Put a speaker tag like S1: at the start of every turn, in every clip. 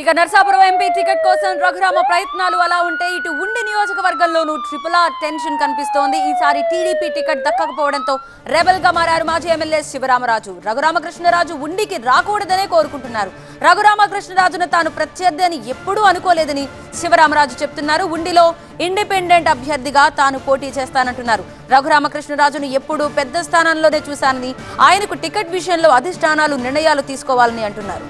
S1: ఇక Narsapuram MP ticket కోసం రఘురామ ప్రయత్నాలు అలా ఉంటే ఇటు ఉండి నియోజకవర్గంలోనూ ట్రిపుల్ ఆర్ టెన్షన్ కనిపిస్తోంది. ఈసారి టీడీపీ టికెట్ దక్కకపోవడంతో రెబల్గా మారారు మాజీ ఎమ్మెల్యే శివరామరాజు. రఘురామకృష్ణరాజు ఉండికి రాకూడదనే కోరుకుంటున్నారు. రఘురామకృష్ణరాజును తాను ప్రత్యర్థి అని ఎప్పుడూ అనుకోలేదని శివరామరాజు చెప్తున్నారు. ఉండిలో ఇండిపెండెంట్ అభ్యర్థిగా తాను పోటీ చేస్తానంటున్నారు. రఘురామకృష్ణరాజును ఎప్పుడూ పెద్ద స్థానంలోనే చూశానని ఆయనకు టికెట్ విషయంలో అధిష్టానాలు నిర్ణయాలు తీసుకోవాలని అంటున్నారు.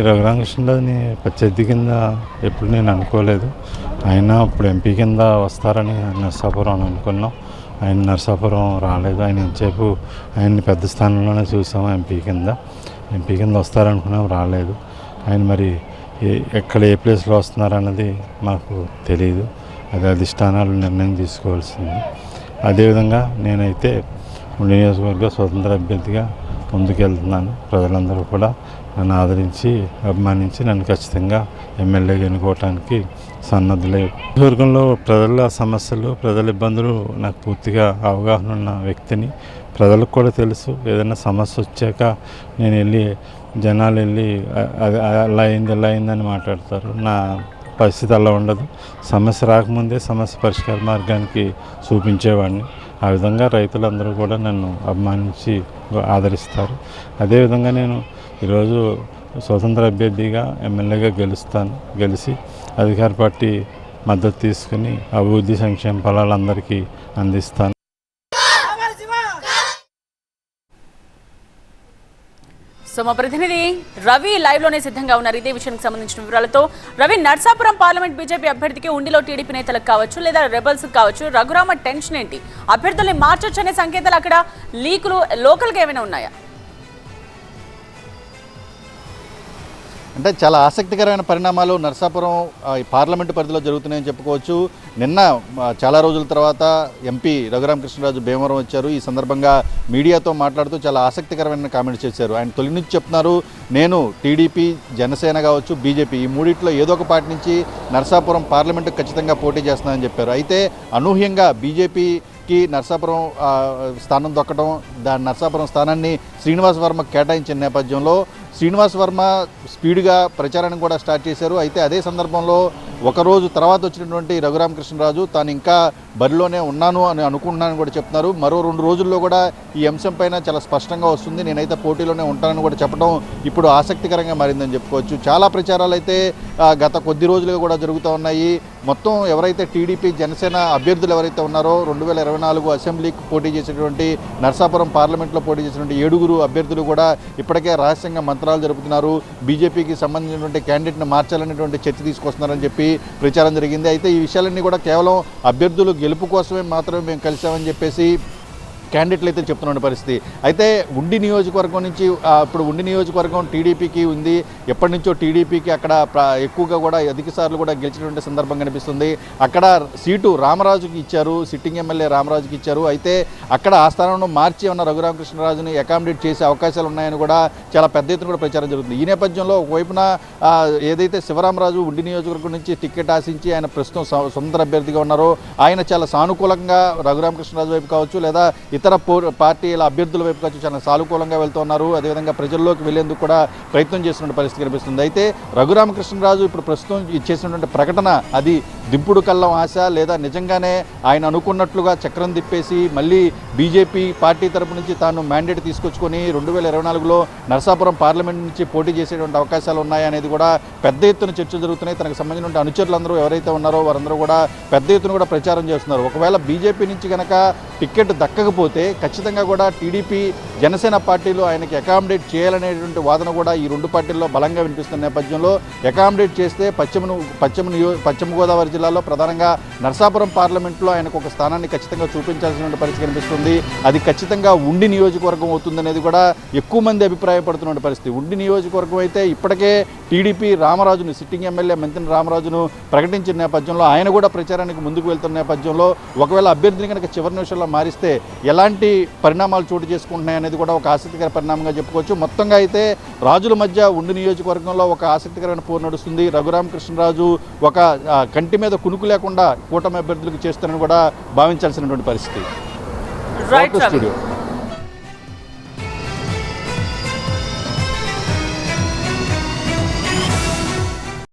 S2: రఘురామకృష్ణరాజుని ప్రత్యర్థి కింద ఎప్పుడు నేను అనుకోలేదు. ఆయన ఇప్పుడు ఎంపీ కింద వస్తారని నర్సాపురం అని అనుకున్నాం. ఆయన నర్సాపురం రాలేదు. ఆయన ఎంతసేపు ఆయన్ని పెద్ద స్థానంలోనే చూసాం ఎంపీ కింద. ఎంపీ కింద వస్తారనుకున్నాం రాలేదు. ఆయన మరి ఏ- ఎక్కడ ఏ ప్లేస్లో వస్తున్నారన్నది మాకు తెలియదు అది అధిష్టానాలు నిర్ణయం తీసుకోవాల్సింది. అదేవిధంగా నేనైతే ఉండి నియోజకవర్గ స్వతంత్ర అభ్యర్థిగా ముందుకెళ్తున్నాను. ప్రజలందరూ కూడా నన్ను ఆదరించి అభిమానించి నన్ను ఖచ్చితంగా ఎమ్మెల్యేగా ఎన్నుకోవటానికి సన్నద్ధులే వర్గంలో ప్రజల సమస్యలు ప్రజల ఇబ్బందులు నాకు పూర్తిగా అవగాహన ఉన్న వ్యక్తిని ప్రజలకు కూడా తెలుసు. ఏదైనా సమస్య వచ్చాక నేను వెళ్ళి జనాలు వెళ్ళి అది అలా అయింది ఇలా అయిందని మాట్లాడతారు. నా పరిస్థితి అలా ఉండదు. సమస్య రాకముందే సమస్య పరిష్కార మార్గానికి చూపించేవాడిని. ఆ విధంగా రైతులందరూ కూడా నన్ను అభిమానించి ఆదరిస్తారు. అదేవిధంగా నేను ఈరోజు స్వతంత్ర అభ్యర్థిగా ఎమ్మెల్యేగా గెలుస్తాను గెలిచి అధికార పార్టీ మద్దతు తీసుకుని అభివృద్ధి సంక్షేమ ఫలాలు అందరికీ అందిస్తాను.
S1: సో మా ప్రతినిధి రవి లైవ్లోనే సిద్ధంగా ఉన్నారు. ఇదే విషయానికి సంబంధించిన వివరాలతో రవి నర్సాపురం పార్లమెంట్ బీజేపీ అభ్యర్థికి ఉండిలో టీడీపీ నేతలకు కావచ్చు లేదా రెబల్స్ కావచ్చు రఘురామ టెన్షన్ ఏంటి? అభ్యర్థుల్ని మార్చొచ్చు అనే సంకేతాలు అక్కడ లీకులు లోకల్గా ఏమైనా ఉన్నాయా?
S3: అంటే చాలా ఆసక్తికరమైన పరిణామాలు నర్సాపురం పార్లమెంటు పరిధిలో జరుగుతున్నాయని చెప్పుకోవచ్చు. నిన్న చాలా రోజుల తర్వాత ఎంపీ రఘురామకృష్ణరాజు భీమవరం వచ్చారు. ఈ సందర్భంగా మీడియాతో మాట్లాడుతూ చాలా ఆసక్తికరమైన కామెంట్స్ చేశారు. ఆయన తొలి నుంచి చెప్తున్నారు నేను టీడీపీ జనసేన కావచ్చు బీజేపీ ఈ మూడిట్లో ఏదో ఒక పార్టీ నుంచి నర్సాపురం పార్లమెంటు ఖచ్చితంగా పోటీ చేస్తున్నానని చెప్పారు. అయితే అనూహ్యంగా బీజేపీకి నర్సాపురం స్థానం దొక్కడం దాని నర్సాపురం స్థానాన్ని శ్రీనివాస్ వర్మ కేటాయించిన నేపథ్యంలో శ్రీనివాస్ వర్మ స్పీడ్గా ప్రచారాన్ని కూడా స్టార్ట్ చేశారు. అయితే అదే సందర్భంలో ఒకరోజు తర్వాత వచ్చినటువంటి రఘురామకృష్ణరాజు తాను ఇంకా బరిలోనే ఉన్నాను అని అనుకుంటున్నానని కూడా చెప్తున్నారు. మరో రెండు రోజుల్లో కూడా ఈ అంశం పైన చాలా స్పష్టంగా వస్తుంది. నేనైతే పోటీలోనే ఉంటానని కూడా చెప్పడం ఇప్పుడు ఆసక్తికరంగా మారిందని చెప్పుకోవచ్చు. చాలా ప్రచారాలు అయితే గత కొద్ది రోజులుగా కూడా జరుగుతూ ఉన్నాయి. మొత్తం ఎవరైతే టీడీపీ జనసేన అభ్యర్థులు ఎవరైతే ఉన్నారో రెండు వేల ఇరవై నాలుగు అసెంబ్లీకి పోటీ చేసినటువంటి నర్సాపురం పార్లమెంట్లో పోటీ చేసినటువంటి ఏడుగురు అభ్యర్థులు కూడా ఇప్పటికే రహస్యంగా మంత్రాలు జరుపుతున్నారు. బీజేపీకి సంబంధించినటువంటి క్యాండిడేట్ను మార్చాలనేటువంటి చర్చ తీసుకొస్తున్నారని చెప్పి ప్రచారం జరిగింది. అయితే ఈ విషయాలన్నీ కూడా కేవలం అభ్యర్థులు గెలుపు కోసమే మాత్రమే మేము కలిసామని చెప్పేసి క్యాండిడేట్లు అయితే చెప్తున్న పరిస్థితి. అయితే ఉండి నియోజకవర్గం నుంచి ఇప్పుడు ఉండి నియోజకవర్గం టీడీపీకి ఉంది. ఎప్పటి నుంచో టీడీపీకి అక్కడ ఎక్కువగా కూడా అధిక సార్లు కూడా గెలిచినటువంటి సందర్భం కనిపిస్తుంది. అక్కడ సీటు రామరాజుకి ఇచ్చారు సిట్టింగ్ ఎమ్మెల్యే రామరాజుకి ఇచ్చారు. అయితే అక్కడ ఆ స్థానంలో మార్చి ఉన్న రఘురామకృష్ణరాజుని అకామిడేట్ చేసే అవకాశాలు ఉన్నాయని కూడా చాలా పెద్ద ఎత్తున కూడా ప్రచారం జరుగుతుంది. ఈ నేపథ్యంలో ఒకవైపున ఏదైతే శివరామరాజు ఉండి నియోజకవర్గం నుంచి టికెట్ ఆశించి ఆయన ప్రస్తుతం స్వ- స్వతంత్ర అభ్యర్థిగా ఉన్నారో ఆయన చాలా సానుకూలంగా రఘురామకృష్ణరాజు వైపు కావచ్చు లేదా ఇతర పో పార్టీల అభ్యర్థుల వైపు చాలా సానుకూలంగా వెళ్తున్నారు అదేవిధంగా ప్రజల్లోకి వెళ్ళేందుకు కూడా ప్రయత్నం చేస్తున్న పరిస్థితి కనిపిస్తుంది. అయితే రఘురామకృష్ణరాజు ఇప్పుడు ప్రస్తుతం చేసినటువంటి ప్రకటన అది దింపుడు కళ్ళం ఆశ లేదా నిజంగానే ఆయన అనుకున్నట్లుగా చక్రం తిప్పేసి మళ్ళీ బీజేపీ పార్టీ తరపు నుంచి తాను మ్యాండేట్ తీసుకొచ్చుకొని రెండు వేల ఇరవై నాలుగులో నరసాపురం పార్లమెంట్ నుంచి పోటీ చేసేటువంటి అవకాశాలు ఉన్నాయనేది కూడా పెద్ద ఎత్తున చర్చలు జరుగుతున్నాయి. తనకు సంబంధించిన అనుచరులందరూ ఎవరైతే ఉన్నారో వారందరూ కూడా పెద్ద ఎత్తున కూడా ప్రచారం చేస్తున్నారు. ఒకవేళ బీజేపీ నుంచి కనుక టికెట్ దక్కకపోతే ఖచ్చితంగా కూడా టీడీపీ జనసేన పార్టీలు ఆయనకి అకామిడేట్ చేయాలనేటువంటి వాదన కూడా ఈ రెండు పార్టీల్లో బలంగా వినిపిస్తున్న నేపథ్యంలో అకామిడేట్ చేస్తే పశ్చిమను పశ్చిమ పశ్చిమ గోదావరి జిల్లాలో ప్రధానంగా నర్సాపురం పార్లమెంట్లో ఆయనకు ఒక స్థానాన్ని ఖచ్చితంగా చూపించాల్సిన పరిస్థితి కనిపిస్తుంది. అది ఖచ్చితంగా ఉండి నియోజకవర్గం అవుతుందనేది కూడా ఎక్కువ మంది అభిప్రాయపడుతున్న పరిస్థితి. ఉండి నియోజకవర్గం అయితే ఇప్పటికే టీడీపీ రామరాజును సిట్టింగ్ ఎమ్మెల్యే మంత్రి రామరాజును ప్రకటించిన నేపథ్యంలో ఆయన కూడా ప్రచారానికి ముందుకు వెళ్తున్న నేపథ్యంలో ఒకవేళ అభ్యర్థిని కనుక చివరి నిమిషంలో మారిస్తే ఎలాంటి పరిణామాలు చోటు చేసుకుంటున్నాయి అనేది కూడా ఒక ఆసక్తికర పరిణామంగా చెప్పుకోవచ్చు. మొత్తంగా అయితే రాజుల మధ్య ఉండి నియోజకవర్గంలో ఒక ఆసక్తికరమైన పోరు నడుస్తుంది. రఘురామకృష్ణరాజు ఒక కంటి మీద కునుకు లేకుండా కూటమి అభ్యర్థులకు చేస్తారని కూడా భావించాల్సినటువంటి పరిస్థితి. స్టూడియో